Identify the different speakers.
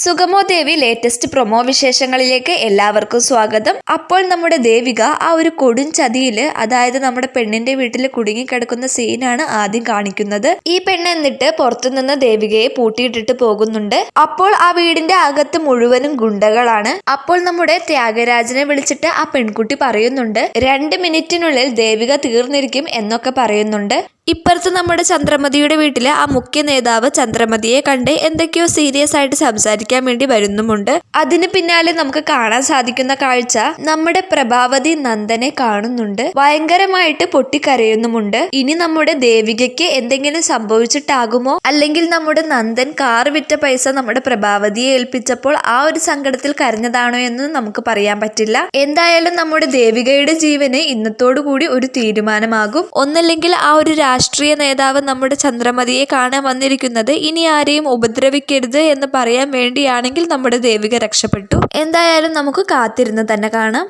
Speaker 1: സുഗമോ ദേവി latest promo വിശേഷങ്ങളിലേക്ക് എല്ലാവർക്കും സ്വാഗതം. അപ്പോൾ നമ്മുടെ ദേവിക ആ ഒരു കൊടും ചതിയിൽ അതായത് നമ്മുടെ പെണ്ണിന്റെ വീട്ടിൽ കുടുങ്ങിക്കിടക്കുന്ന സീനാണ് ആദ്യം കാണിക്കുന്നത്. ഈ പെണ്ണ് എന്നിട്ട് പുറത്തുനിന്ന് ദേവികയെ പൂട്ടിയിട്ടിട്ട് പോകുന്നുണ്ട്. അപ്പോൾ ആ വീടിന്റെ അകത്ത് മുഴുവനും ഗുണ്ടകളാണ്. അപ്പോൾ നമ്മുടെ ത്യാഗരാജനെ വിളിച്ചിട്ട് ആ പെൺകുട്ടി പറയുന്നുണ്ട് രണ്ട് മിനിറ്റിനുള്ളിൽ ദേവിക തീർന്നിരിക്കും എന്നൊക്കെ പറയുന്നുണ്ട്. ഇപ്പുറത്ത് നമ്മുടെ ചന്ദ്രമതിയുടെ വീട്ടിലെ ആ മുഖ്യ നേതാവ് ചന്ദ്രമതിയെ കണ്ട് എന്തൊക്കെയോ സീരിയസ് ആയിട്ട് സംസാരിക്കാൻ വേണ്ടി വരുന്നുമുണ്ട്. അതിന് പിന്നാലെ നമുക്ക് കാണാൻ സാധിക്കുന്ന കാഴ്ച നമ്മുടെ പ്രഭാവതി നന്ദനെ കാണുന്നുണ്ട്. ഭയങ്കരമായിട്ട് പൊട്ടിക്കരയുന്നുമുണ്ട്. ഇനി നമ്മുടെ ദേവികയ്ക്ക് എന്തെങ്കിലും സംഭവിച്ചിട്ടാകുമോ? അല്ലെങ്കിൽ നമ്മുടെ നന്ദൻ കാർ വിറ്റ പൈസ നമ്മുടെ പ്രഭാവതിയെ ഏൽപ്പിച്ചപ്പോൾ ആ ഒരു സങ്കടത്തിൽ കരഞ്ഞതാണോ എന്ന് നമുക്ക് പറയാൻ പറ്റില്ല. എന്തായാലും നമ്മുടെ ദേവികയുടെ ജീവന് ഇന്നത്തോടു കൂടി ഒരു തീരുമാനമാകും. ഒന്നല്ലെങ്കിൽ ആ ഒരു രാഷ്ട്രീയ നേതാവ് നമ്മുടെ ചന്ദ്രമതിയെ കാണാൻ വന്നിരിക്കുന്നത് ഇനി ആരെയും ഉപദ്രവിക്കരുത് എന്ന് പറയാൻ വേണ്ടിയാണെങ്കിൽ നമ്മുടെ ദേവിക രക്ഷപ്പെട്ടു. എന്തായാലും നമുക്ക് കാത്തിരുന്ന് തന്നെ കാണാം.